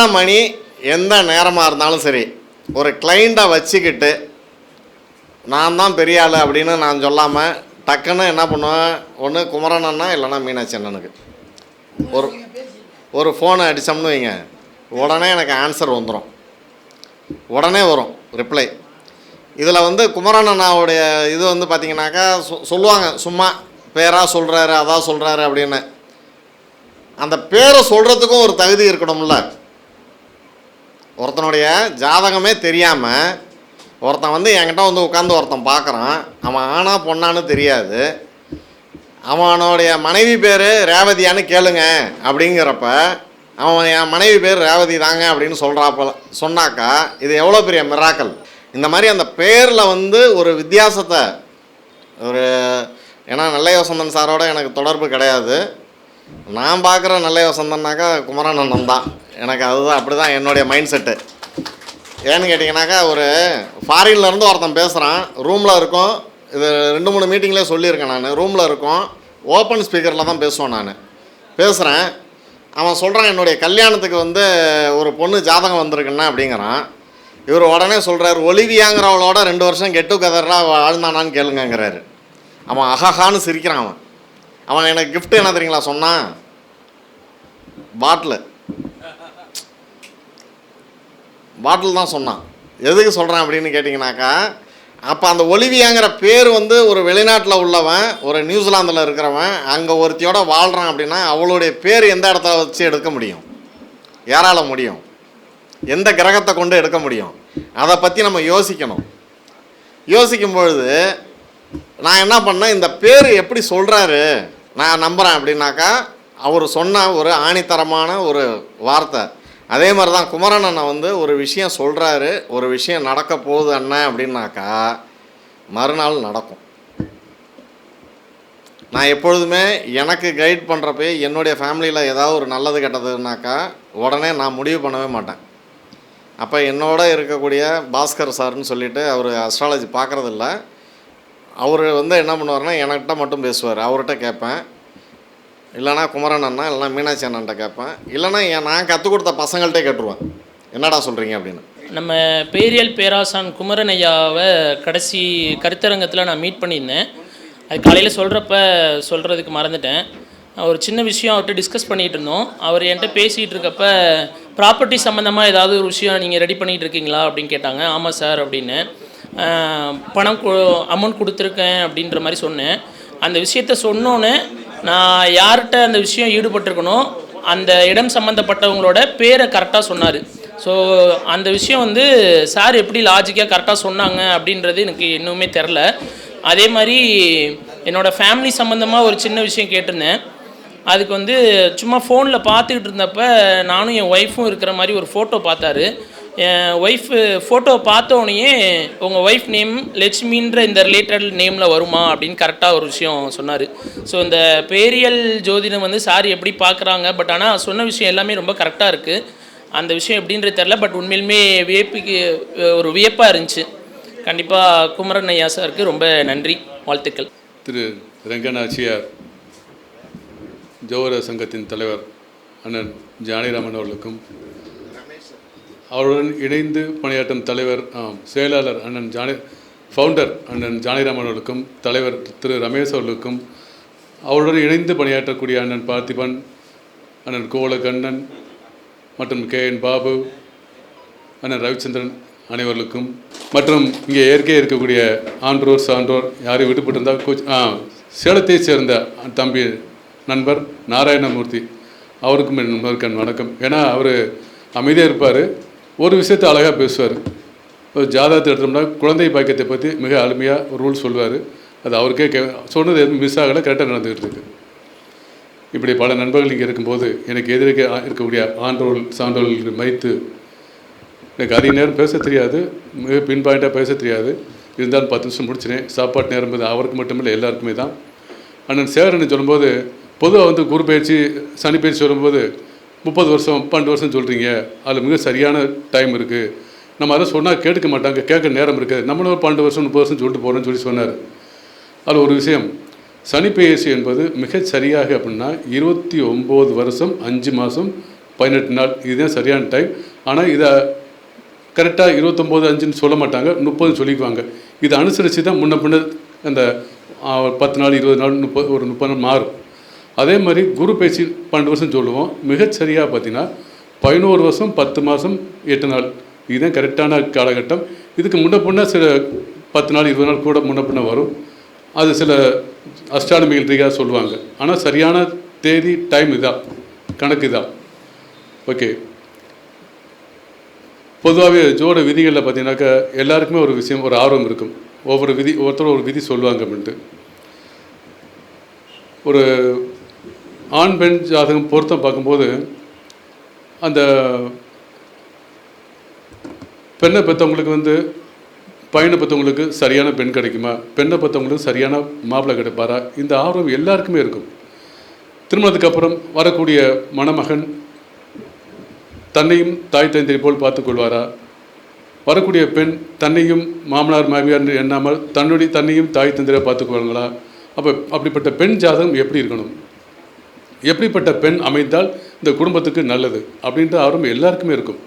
மணி எந்த நேரமாக இருந்தாலும் சரி ஒரு கிளைண்ட்டை வச்சுக்கிட்டு நான் தான் பெரிய ஆள் அப்படின்னு நான் சொல்லாமல் டக்குன்னு என்ன பண்ணுவேன்? ஒன்று குமரன் இல்லைன்னா மீனாட்சி அண்ணனுக்கு. ஒரு ஒரு ஃபோனை அடித்தோம்னு வைங்க உடனே எனக்கு ஆன்சர் வந்துடும் உடனே வரும் ரிப்ளை இதில் வந்து குமரன் அண்ணாவுடைய இது வந்து பார்த்தீங்கன்னாக்கா சொ சொல்லுவாங்க சும்மா பேராக சொல்கிறாரு அதான் சொல்கிறாரு அப்படின்னு. அந்த பேரை சொல்கிறதுக்கும் ஒரு தகுதி இருக்கணும்ல. ஒருத்தனுடைய ஜாதகமே தெரியாமல் ஒருத்தன் வந்து என்கிட்ட வந்து உட்காந்து ஒருத்தன் பார்க்குறான். அவன் ஆனா பொண்ணான்னு தெரியாது. அவனுடைய மனைவி பேர் ரேவதியான்னு கேளுங்க அப்படிங்கிறப்ப அவன் என் மனைவி பேர் ரேவதி தாங்க அப்படின்னு சொல்கிறாப்ப சொன்னாக்கா இது எவ்வளோ பெரிய மிராக்கல் இந்த மாதிரி அந்த பேரில் வந்து ஒரு வித்தியாசத்தை ஒரு ஏன்னா நல்ல வசந்தன் சாரோட எனக்கு தொடர்பு கிடையாது. நான் பார்க்குற நல்ல வசந்தன்னாக்கா குமரன் தான் எனக்கு அதுதான் அப்படி தான் என்னுடைய மைண்ட் செட்டு ஏன்னு கேட்டிங்கனாக்கா ஒரு ஃபாரின்லேருந்து ஒருத்தன் பேசுகிறான் ரூமில் இருக்கும் இது ரெண்டு மூணு மீட்டிங்லேயே சொல்லியிருக்கேன் நான். ரூமில் இருக்கும் ஓப்பன் ஸ்பீக்கரில் தான் பேசுவேன் நான். பேசுகிறேன் அவன் சொல்கிறான் என்னுடைய கல்யாணத்துக்கு வந்து ஒரு பொண்ணு ஜாதகம் வந்திருக்குன்னா அப்படிங்கிறான். இவர் உடனே சொல்கிறார் ஒலிவியாங்கிறவளோட ரெண்டு வருஷம் கெட் டுகெதராக வாழ்ந்தானான்னு கேளுங்கங்கிறாரு. அவன் அஹஹான்னு சிரிக்கிறான் அவன். அவன் எனக்கு கிஃப்ட் என்ன தெரியுங்களா சொன்னான்? பாட்டில் பாட்டில் தான் சொன்னான். எதுக்கு சொல்கிறேன் அப்படின்னு கேட்டிங்கனாக்கா அப்போ அந்த ஒலிவியாங்கிற பேர் வந்து ஒரு வெளிநாட்டில் உள்ளவன் ஒரு நியூசிலாந்தில் இருக்கிறவன் அங்கே ஒருத்தியோட வாழ்கிறான் அப்படின்னா அவளுடைய பேர் எந்த இடத்துல வச்சு எடுக்க முடியும்? யாரால முடியும்? எந்த கிரகத்தை கொண்டு எடுக்க முடியும்? அதை பற்றி நம்ம யோசிக்கணும். யோசிக்கும் பொழுது நான் என்ன பண்ணேன்? இந்த பேர் எப்படி சொல்கிறாரு நான் நம்புகிறேன் அப்படின்னாக்கா அவர் சொன்ன ஒரு ஆணித்தரமான ஒரு வார்த்தை. அதே மாதிரி தான் குமரன் அண்ணன் வந்து ஒரு விஷயம் சொல்கிறாரு ஒரு விஷயம் நடக்க போகுது அண்ணன் அப்படின்னாக்கா மறுநாள் நடக்கும். நான் எப்பொழுதுமே எனக்கு கைட் பண்ணுறப்ப என்னுடைய ஃபேமிலியில் ஏதாவது ஒரு நல்லது கெட்டதுனாக்கா உடனே நான் முடிவு பண்ணவே மாட்டேன். அப்போ என்னோட இருக்கக்கூடிய பாஸ்கர் சார்னு சொல்லிட்டு அவர் அஸ்ட்ராலஜி பார்க்குறதில்ல அவர் வந்து என்ன பண்ணுவார்னா என்கிட்ட மட்டும் பேசுவார். அவர்கிட்ட கேட்பேன். இல்லைனா குமரன் அண்ணா இல்லைனா மீனாட்சி அண்ணன்ட்ட கேட்பேன். இல்லைனா என் நான் கற்றுக் கொடுத்த பசங்கள்கிட்ட கேட்டுருவேன். என்னடா சொல்கிறீங்க அப்படின்னு. நம்ம பேரியல் பேராசான் குமரன் ஐயாவை கடைசி கருத்தரங்கத்தில் நான் மீட் பண்ணியிருந்தேன். அது காலையில் சொல்கிறப்ப சொல்கிறதுக்கு மறந்துட்டேன். ஒரு சின்ன விஷயம் அவர்கிட்ட டிஸ்கஸ் பண்ணிகிட்டு இருந்தோம். அவர் என்கிட்ட பேசிகிட்டு இருக்கப்ப ப்ராப்பர்ட்டி சம்மந்தமாக ஏதாவது ஒரு விஷயம் நீங்கள் ரெடி பண்ணிகிட்டு இருக்கீங்களா? அப்படின்னு கேட்டாங்க. ஆமாம் சார் அப்படின்னு. பணம் அமௌண்ட் கொடுத்துருக்கேன் அப்படின்ற மாதிரி சொன்னேன். அந்த விஷயத்த சொன்னோன்னே நான் யார்கிட்ட அந்த விஷயம் ஈடுபட்டிருக்கனோ அந்த இடம் சம்மந்தப்பட்டவங்களோட பேரை கரெக்டாக சொன்னார். ஸோ அந்த விஷயம் வந்து சார் எப்படி லாஜிக்காக கரெக்டாக சொன்னாங்க அப்படின்றது எனக்கு இன்னுமே தெரில. அதே மாதிரி என்னோடய ஃபேமிலி சம்மந்தமாக ஒரு சின்ன விஷயம் கேட்டிருந்தேன். அதுக்கு வந்து சும்மா ஃபோனில் பார்த்துக்கிட்டு இருந்தப்ப நானும் என் ஒய்ஃபும் இருக்கிற மாதிரி ஒரு ஃபோட்டோ பார்த்தாரு. என் ஒய்ஃபு ஃபோட்டோ பார்த்தோன்னே உங்கள் ஒய்ஃப் நேம் லட்சுமின்ற இந்த ரிலேட்டட் நேமில் வருமா அப்படின்னு கரெக்டாக ஒரு விஷயம் சொன்னார். ஸோ இந்த பேரியல் ஜோதிடம் வந்து சார் எப்படி பார்க்குறாங்க பட் ஆனால் சொன்ன விஷயம் எல்லாமே ரொம்ப கரெக்டாக இருக்குது அந்த விஷயம் எப்படின்றது தெரில பட் உண்மையிலுமே வியப்புக்கு ஒரு வியப்பாக இருந்துச்சு. கண்டிப்பாக குமரன் ஐயா சாருக்கு ரொம்ப நன்றி வாழ்த்துக்கள். திரு ரங்கநாச்சியார் ஜோகர சங்கத்தின் தலைவர் அண்ணன் ஜானிராமன் அவர்களுக்கும் அவருடன் இணைந்து பணியாற்றும் தலைவர் ஆம், செயலாளர் அண்ணன் ஜானி ஃபவுண்டர் அண்ணன் ஜானிராமன் அவர்களுக்கும் தலைவர் திரு ரமேஷ் அவர்களுக்கும் அவருடன் இணைந்து பணியாற்றக்கூடிய அண்ணன் பார்த்திபன் அண்ணன் கோவலகண்ணன் மற்றும் கே என் பாபு அண்ணன் ரவிச்சந்திரன் அனைவர்களுக்கும் மற்றும் இங்கே இயற்கையாக இருக்கக்கூடிய ஆன்றோர் சான்றோர் யாரையும் விடுபட்டிருந்தால் கோச் சேலத்தை சேர்ந்த தம்பி நண்பர் நாராயணமூர்த்தி அவருக்கும் என் முதற்கண் வணக்கம். ஏன்னா அவர் அமைதியாக இருப்பார். ஒரு விஷயத்தை அழகாக பேசுவார். ஒரு ஜாதகத்தை எடுத்தோம்னா குழந்தை பாக்கியத்தை பற்றி மிக அருமையாக ஒரு ரூல் சொல்லுவார் அது அவருக்கே கே சொன்னது எதுவும் மிஸ் ஆகலை கரெக்டாக நடந்துகிட்டு இருக்கு. இப்படி பல நண்பர்கள் இங்கே இருக்கும்போது எனக்கு எதிர்க்க இருக்கக்கூடிய ஆண்டோர்கள் சான்றோல் மைத்து எனக்கு அதிக நேரம் பேச தெரியாது மிக பின்பாயிண்ட்டாக பேச தெரியாது. இருந்தாலும் பத்து நிமிஷம் முடிச்சினேன் சாப்பாட்டு நேரம் அவருக்கு மட்டுமில்லை எல்லாருக்குமே தான். அண்ணன் சேரன்னு சொல்லும்போது பொதுவாக வந்து குரு பயிற்சி சனி பயிற்சி வரும்போது முப்பது வருஷம் பன்னெண்டு வருஷம் சொல்கிறீங்க அதில் மிக சரியான டைம் இருக்குது நம்ம அதை சொன்னால் கேட்க மாட்டாங்க. கேட்க நேரம் இருக்குது. நம்மளும் ஒரு பன்னெண்டு வருஷம் முப்பது வருஷம் சொல்லிட்டு போகிறோன்னு சொல்லி சொன்னார். அதில் ஒரு விஷயம். சனிப்பெயர்ச்சி என்பது மிகச் சரியாக அப்படின்னா இருபத்தி ஒம்பது வருஷம் அஞ்சு மாதம் பதினெட்டு நாள். இதுதான் சரியான டைம் ஆனால் இதை கரெக்டாக இருபத்தொம்போது அஞ்சுன்னு சொல்ல மாட்டாங்க. முப்பது சொல்லிக்குவாங்க. இதை அனுசரித்து தான் முன்ன பின்ன அந்த பத்து நாள் இருபது நாள் முப்பது ஒரு முப்பது நாள் மாறும். அதே மாதிரி குரு பயிற்சி பன்னெண்டு வருஷம் சொல்லுவோம். மிகச்சரியாக பார்த்தீங்கன்னா பதினோரு வருஷம் பத்து மாதம் எட்டு நாள். இதுதான் கரெக்டான காலகட்டம். இதுக்கு முன்ன பின்ன சில பத்து நாள் இருபது நாள் கூட முன்ன பின்ன வரும். அது சில அஸ்ட்ரானமிகள் ரீதியாக சொல்லுவாங்க. ஆனால் சரியான தேதி டைம் இதான். கணக்கு இதான். ஓகே பொதுவாகவே ஜோட விதிகளில் பார்த்தீங்கன்னாக்கா எல்லாருக்குமே ஒரு விஷயம் ஒரு ஆர்வம் இருக்கும். ஒவ்வொரு விதி ஒருத்தரும் ஒரு விதி சொல்லுவாங்க அப்படின்ட்டு ஒரு ஆண் பெண் ஜாதகம் பொருத்தம் பார்க்கும்போது அந்த பெண்ணை பெற்றவங்களுக்கு வந்து பையனை பெற்றவங்களுக்கு சரியான பெண் கிடைக்குமா? பெண்ணை பெற்றவங்களுக்கு சரியான மாப்பிள்ளை கிடைப்பாரா? இந்த ஆர்வம் எல்லாருக்குமே இருக்கும். திருமணத்துக்கு அப்புறம் வரக்கூடிய மணமகன் தன்னையும் தாய் தந்தை போல் பார்த்துக்கொள்வாரா வரக்கூடிய பெண் தன்னையும் மாமனார் மாமியார் எண்ணாமல் தன்னுடைய தன்னையும் தாய் தந்திரை பார்த்துக்குவாங்களா அப்போ அப்படிப்பட்ட பெண் ஜாதகம் எப்படி இருக்கணும்? எப்படிப்பட்ட பெண் அமைந்தால் இந்த குடும்பத்துக்கு நல்லது அப்படின்ற ஆர்வம் எல்லாருக்குமே இருக்கும்.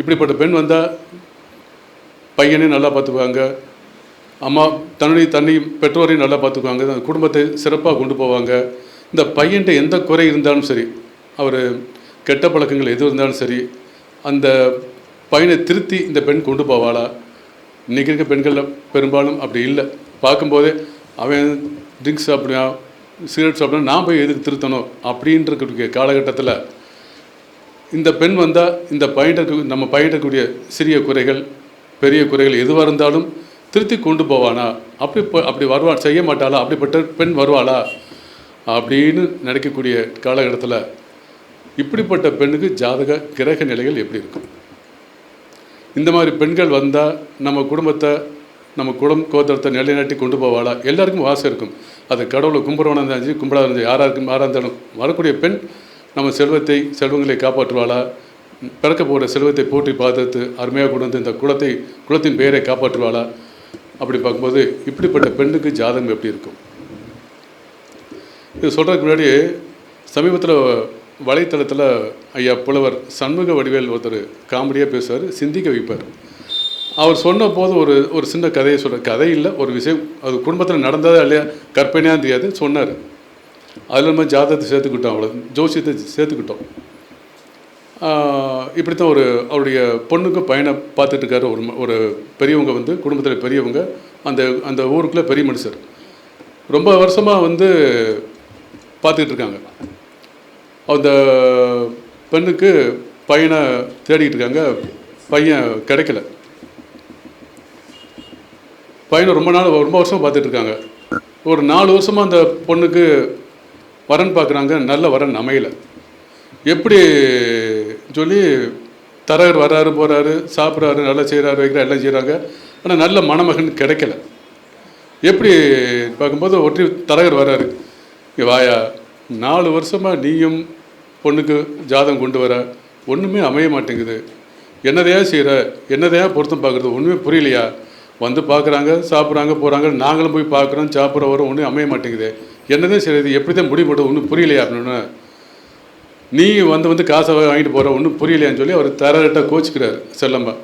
இப்படிப்பட்ட பெண் வந்தால் பையனையும் நல்லா பார்த்துக்குவாங்க அம்மா தன்னுடைய தன்னையும் பெற்றோரையும் நல்லா பார்த்துக்குவாங்க அந்த குடும்பத்தை சிறப்பாக கொண்டு போவாங்க. இந்த பையன்ட்ட எந்த குறை இருந்தாலும் சரி அவர் கெட்ட பழக்கங்கள் எது இருந்தாலும் சரி அந்த பையனை திருத்தி இந்த பெண் கொண்டு போவாளா? இன்றைக்கி இருக்க பெண்களில் பெரும்பாலும் அப்படி இல்லை. பார்க்கும்போதே அவன் ட்ரிங்க்ஸ் அப்படியா சிகரெட் சாப்பிடுவா நான் போய் எதுக்கு திருத்தணும் அப்படின்ற காலகட்டத்தில் இந்த பெண் வந்தால் இந்த பையனுக்கு நம்ம பையனுக்கூடிய சிறிய குறைகள் பெரிய குறைகள் எதுவாக இருந்தாலும் திருத்தி கொண்டு போவானா? அப்படி அப்படி வருவா செய்ய மாட்டாளா? அப்படிப்பட்ட பெண் வருவாளா? அப்படின்னு நினைக்கக்கூடிய காலகட்டத்தில் இப்படிப்பட்ட பெண்ணுக்கு ஜாதக கிரக நிலைகள் எப்படி இருக்கும்? இந்த மாதிரி பெண்கள் வந்தால் நம்ம குடும்பத்தை நம்ம குடும்ப கோத்திரத்தை நிலைநாட்டி கொண்டு போவாளா? எல்லாருக்கும் வாசம் இருக்கும். அது கடவுளை கும்பிட்றவனாக இருந்தாச்சு சரி கும்பிடாத இருந்தாலும் யாராக யாராக இருந்தாலும் வரக்கூடிய பெண் நம்ம செல்வத்தை செல்வங்களை காப்பாற்றுவாளா? பிறக்க போகிற செல்வத்தை போற்றி பார்த்து அருமையாக கொண்டு வந்து இந்த குலத்தை குலத்தின் பெயரை காப்பாற்றுவாளா? அப்படி பார்க்கும்போது இப்படிப்பட்ட பெண்ணுக்கு ஜாதகம் எப்படி இருக்கும்? இது சொல்கிறதுக்கு முன்னாடி சமீபத்தில் வலைத்தளத்தில் ஐயா புலவர் சண்முக வடிவேல் ஒருத்தர் காமெடியாக பேசுவார் சிந்திக்க வைப்பார். அவர் சொன்ன போது ஒரு ஒரு சின்ன கதையை சொல்கிற கதை இல்லை ஒரு விஷயம். அது குடும்பத்தில் நடந்ததா இல்லையா? கற்பனையாக தெரியாது. சொன்னார். அதில் நம்ம ஜாதகத்தை சேர்த்துக்கிட்டோம் அவ்வளோ ஜோசியத்தை சேர்த்துக்கிட்டோம். இப்படி இப்படித்தான் ஒரு அவருடைய பொண்ணுக்கு பையனை பார்த்துட்டு இருக்காரு. ஒரு ஒரு பெரியவங்க வந்து குடும்பத்தில் பெரியவங்க. அந்த அந்த ஊருக்குள்ளே பெரிய மனுஷர். ரொம்ப வருஷமாக வந்து பார்த்துக்கிட்டு இருக்காங்க. அந்த பெண்ணுக்கு பையனை தேடிக்கிட்டு இருக்காங்க. பையன் கிடைக்கல. பையனை ரொம்ப நாள் ரொம்ப வருஷம் பார்த்துட்டு இருக்காங்க ஒரு நாலு வருஷமாக அந்த பொண்ணுக்கு வரன் பார்க்குறாங்க. நல்ல வரன் அமையல. எப்படி சொல்லி தரகர் வர்றாரு போகிறாரு சாப்பிட்றாரு நல்லா செய்கிறாரு வைக்கிறார் எல்லாம் செய்கிறாங்க ஆனால் நல்ல மணமகன் கிடைக்கல. எப்படி பார்க்கும்போது ஒற்றி தரகர் வர்றாரு வாயா நாலு வருஷமாக நீயும் பொண்ணுக்கு ஜாதகம் கொண்டு வர. ஒன்றுமே அமைய மாட்டேங்குது. என்னதையா செய்கிற என்னதையா பொருத்தம் பார்க்குறது? ஒன்றுமே புரியலையா? வந்து பார்க்குறாங்க சாப்பிட்றாங்க போகிறாங்க நாங்களும் போய் பார்க்குறோம் சாப்பிட்ற வரோம் ஒன்றும் அமைய மாட்டேங்குது. என்னதான் செய்யுது எப்படி தான் முடிவு ஒன்றும் புரியலையா அப்படின்னு? நீ வந்து வந்து காசை வாங்கிட்டு போகிற ஒன்றும் புரியலையான்னு சொல்லி அவர் தரட்டாக கோச்சிக்கிறார் செல்லம்மா.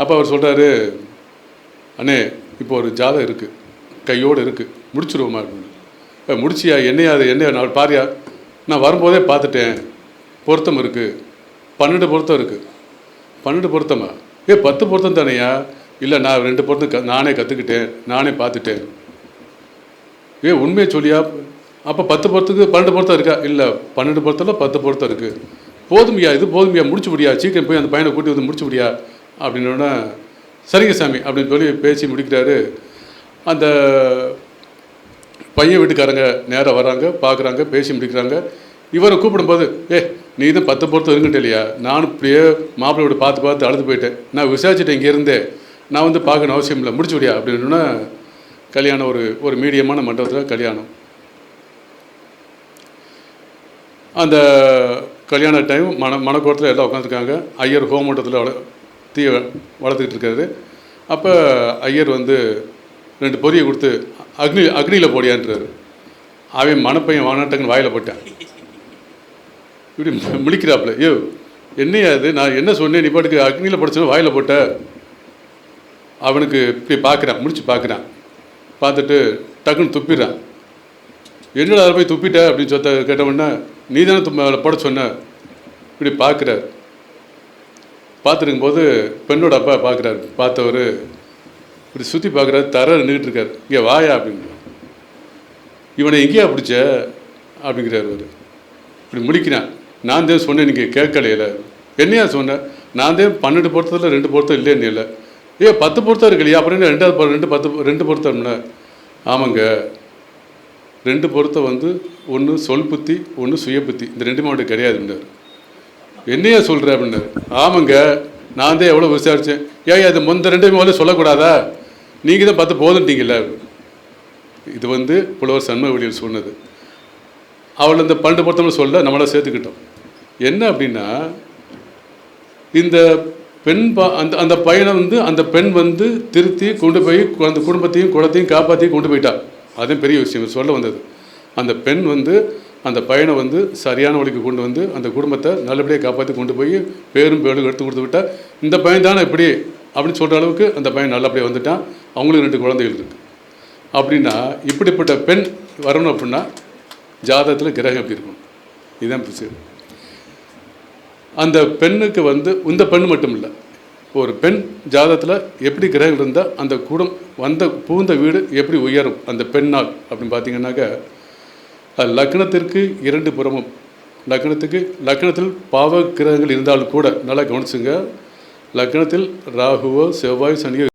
அப்போ அவர் சொல்கிறாரு அண்ணே இப்போ ஒரு ஜாதகம் இருக்குது கையோடு இருக்குது முடிச்சிருவோமா அப்படின்னு. முடிச்சியா? என்னையா அது? என்னையா? நான் பாரியா? நான் வரும்போதே பார்த்துட்டேன் பொருத்தம் இருக்குது பன்னெண்டு பொருத்தம் இருக்குது பன்னெண்டு பொருத்தமா? ஏ பத்து பொருத்தம் தானேயா இல்லை நான் ரெண்டு பொருத்தம் க நானே கற்றுக்கிட்டேன் நானே பார்த்துட்டேன் ஏ உண்மையை சொல்லியா? அப்போ பத்து பொருத்துக்கு பன்னெண்டு பொருத்தம் இருக்கா? இல்லை பன்னெண்டு பொருத்தத்தில் பத்து பொருத்தம் இருக்குது போதுமையா? இது போதுமையா? முடிச்சு முடியா சீக்கிரம் போய் அந்த பையனை கூட்டி வந்து முடிச்சு முடியா அப்படின்னோடனே சரிங்க சாமி அப்படின்னு சொல்லி பேசி முடிக்கிறாரு. அந்த பையன் வீட்டுக்காரங்க நேராக வராங்க பார்க்குறாங்க பேசி முடிக்கிறாங்க. இவரை கூப்பிடும்போது ஏ நீ தான் பத்து பொருத்தம் இருக்குன்ட்டு இல்லையா? நானும் இப்படியே மாப்பிள்ளையோட பார்த்து பார்த்து அழுது போயிட்டேன். நான் விசாரிச்சுட்டேன் இங்கே இருந்தே நான் வந்து பார்க்கணும் அவசியம் இல்லை முடிச்சு விடியா அப்படின்னா கல்யாணம் ஒரு ஒரு மீடியமான மண்டபத்தில் கல்யாணம். அந்த கல்யாண டைம் மண மணக்கோட்டத்தில் எல்லாம் உட்காந்துருக்காங்க. ஐயர் ஹோமண்டத்தில் வள தீ வளர்த்துக்கிட்டு இருக்காரு. அப்போ ஐயர் வந்து ரெண்டு பொரியை கொடுத்து அக்னி அக்னியில் போடியான்றாரு. அவன் மணப்பையன் வானாட்டங்கன்னு வாயில் போட்டான். இப்படி முழிக்கிறாப்புல ஐயோ என்னையா அது நான் என்ன சொன்னேன்? நீ பாட்டுக்கு அக்னியில் படிச்சோன்னு வாயில் போட்ட. அவனுக்கு இப்படி பார்க்குறான் முடிச்சு பார்க்குறான். பார்த்துட்டு டக்குன்னு துப்பிடுறான். என்னடா போய் துப்பிட்ட? அப்படின்னு சொத்த கேட்டவொடனே நீ தானே தும்ம போட சொன்ன. இப்படி பார்க்குறாரு. பார்த்துருக்கும் போது பெண்ணோட அப்பா பார்க்குறாரு. பார்த்தவர் இப்படி சுற்றி பார்க்குறாரு தர நின்றுட்டு இருக்காரு. இங்கே வாயா? அப்படின்னு இவனை எங்கேயா பிடிச்ச? அப்படிங்கிறார் அவர் இப்படி முடிக்கிறான் நான் தான் சொன்னேன் நீங்கள் கேட்கலையில. என்னையா சொன்னேன் நான் தான் பன்னெண்டு பொருத்தத்தில் ரெண்டு பொருத்தம் இல்லைன்னு இல்லை ஏ பத்து பொருத்தம் இருக்கு இல்லையா? ரெண்டாவது ரெண்டு பத்து ரெண்டு பொருத்தம்ல ஆமாங்க. ரெண்டு பொருத்தம் வந்து ஒன்று சொல் புத்தி ஒன்று சுய புத்தி. இந்த ரெண்டுமே அவன்கிட்ட கிடையாதுன்னார் என்னையா சொல்கிற அப்படின்னாரு. ஆமாங்க. நான் தான் எவ்வளோ விசாரித்தேன் ஏய் அது முந்த ரெண்டு முதல்ல சொல்லக்கூடாதா? நீங்கள் தான் பத்து போதுன்ட்டீங்கல்ல. இது வந்து புலவர் சண்முகவெளியில் சொன்னது. அவள் இந்த பன்னெண்டு பொருத்தம்னு சொல்ல நம்மளை சேர்த்துக்கிட்டோம். என்ன அப்படின்னா இந்த பெண் அந்த அந்த பையனை வந்து அந்த பெண் வந்து திருத்தி கொண்டு போய் அந்த குடும்பத்தையும் குலத்தையும் காப்பாற்றி கொண்டு போயிட்டா. அதுவும் பெரிய விஷயம் சொல்ல வந்தது. அந்த பெண் வந்து அந்த பையனை வந்து சரியான வழிக்கு கொண்டு வந்து அந்த குடும்பத்தை நல்லபடியாக காப்பாற்றி கொண்டு போய் பேரும் பேரும் எடுத்து கொடுத்து விட்டா இந்த பையன் தானே இப்படி? அப்படின்னு சொல்கிற அளவுக்கு அந்த பையன் நல்லபடியாக வந்துட்டான். அவங்களுக்கு ரெண்டு குழந்தைகள் இருக்குது அப்படின்னா இப்படிப்பட்ட பெண் வரணும் அப்படின்னா ஜாதகத்தில் கிரகம் எப்படி இருக்கும்? இதுதான் விஷயம் அந்த பெண்ணுக்கு வந்து இந்த பெண் மட்டும் இல்லை ஒரு பெண் ஜாதத்தில் எப்படி கிரகம் இருந்தால் அந்த குடும் வந்த பூந்த வீடு எப்படி உயரும் அந்த பெண்ணால் அப்படின்னு பார்த்தீங்கன்னாக்கா லக்னத்திற்கு இரண்டு புறமும். லக்னத்துக்கு லக்னத்தில் பாவ கிரகங்கள் இருந்தாலும் கூட நல்லா கவனிச்சுங்க. லக்னத்தில் ராகுவோ செவ்வாய் சனியோ